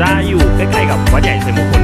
จะอยู่ใกล้ๆกับวัดใหญ่สมุคล